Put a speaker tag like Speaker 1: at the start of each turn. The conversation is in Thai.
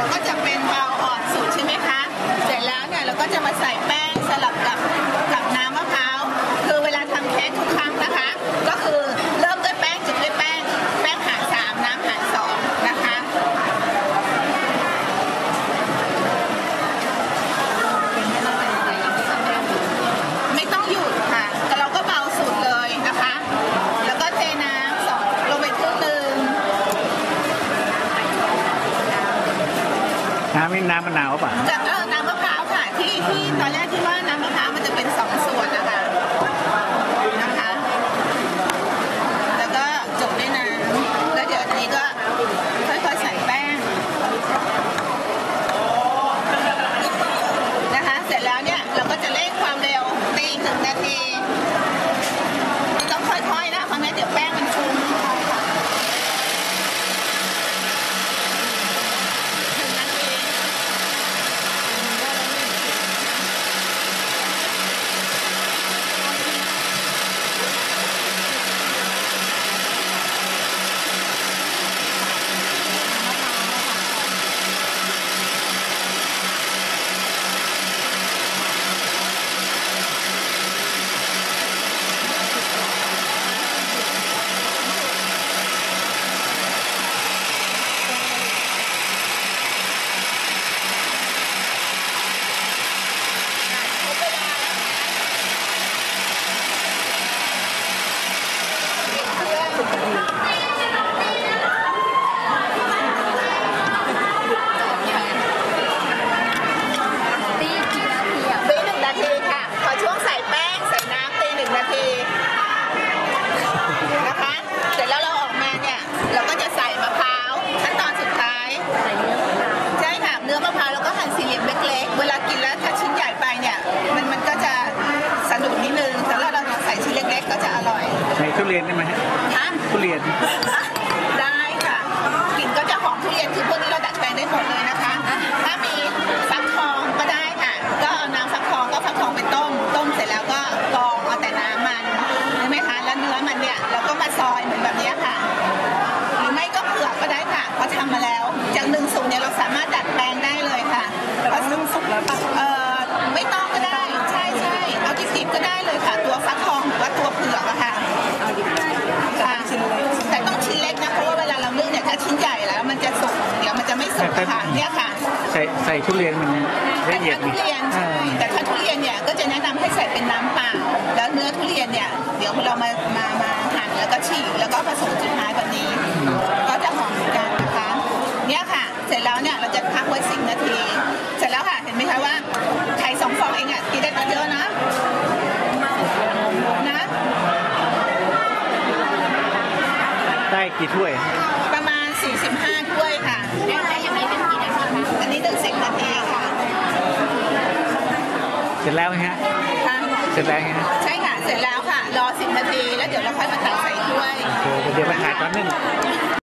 Speaker 1: แล้วก็จะเป็น
Speaker 2: น้ำน้ำมะนาวป่ะ
Speaker 1: จากน้ำมะพร้าวค่ะที่ที่ตอนแรกที่ว่าน้ำมะพร้าวมันจะเป็นสองส่วนนะคะนะคะ แล้วก็จบด้วยน้ำแล้วเดี๋ยวอันนี้ก็ค่อยๆใส่แป้งนะคะ เสร็จแล้วเนี่ยเราก็จะเร่งความเร็วตีอีกหนึ่งนาทีต้องค่อยๆนะเพราะงั้นเดี๋ยวแป้งมันฟุ้งหนึ่งนาที
Speaker 3: ตีกี่นาทีอะ
Speaker 1: ตีหนึ่งนาทีค่ะ พอช่วงใส่แป้งใส่น้ำตีหนึ่งนาทีนะคะ เสร็จแล้วเราออกมาเนี่ย เราก็จะใส่มะพร้าวขั้นตอนสุดท้าย
Speaker 3: ใส่เนื้อมะพร้าว
Speaker 1: ใช่ค่ะ เนื้อ มะพร้าวเราก็หั่นสี่เหลี่ยมเล็กๆ เวลากินแล้วถ้าชิ้นใหญ่ไปเนี่ยมันมันก็จะสะดุดนิดนึงแต่ถ้าเราใส่ชิ้นเล็กๆ ก็จะอร่อย
Speaker 2: ในทุเรียนได้ไหมฮะ
Speaker 1: ฮะ
Speaker 2: ทุเรียน
Speaker 1: ค่ะเนี่ยค่ะใส่ใส่
Speaker 2: ทุเรียนมัน
Speaker 1: แต่
Speaker 2: ละเอียด
Speaker 1: ถ้าทุ
Speaker 2: ดี
Speaker 1: เรียนใช่แต่ถ้าทุเรียนเนี่ยก็จะแนะนำให้ใส่เป็นน้ำเปล่าแล้วเนื้อทุเรียนเนี่ยเดี๋ยวเรามามามาหั่นแล้วก็ฉีกแล้วก็ผสมสุดท้ายแบบนี้ ก็จะหอมเหมือนกันนะคะเนี่ยค่ะ เสร็จแล้วเนี่ยเราจะพักไว้สิบนาที เสร็จแล้วค่ะเห็นไหมคะว่าไข่สองฟองเองอะกินได้ตั้งเยอะนะนะ
Speaker 2: ได้กี่ถ้วย
Speaker 1: ประมาณ45
Speaker 2: ร็จแล้วไหมฮะ
Speaker 1: ค่ะ
Speaker 2: เสร็จแล้วฮะ
Speaker 1: ใช่ค่ะ เสร็จแล้วค่ะ รอ10นาที แล้วเดี๋ยวเราค่อยมาตักใส่ถ้วย
Speaker 2: โอเคเดี๋ยวมาถ่ายตอนนึง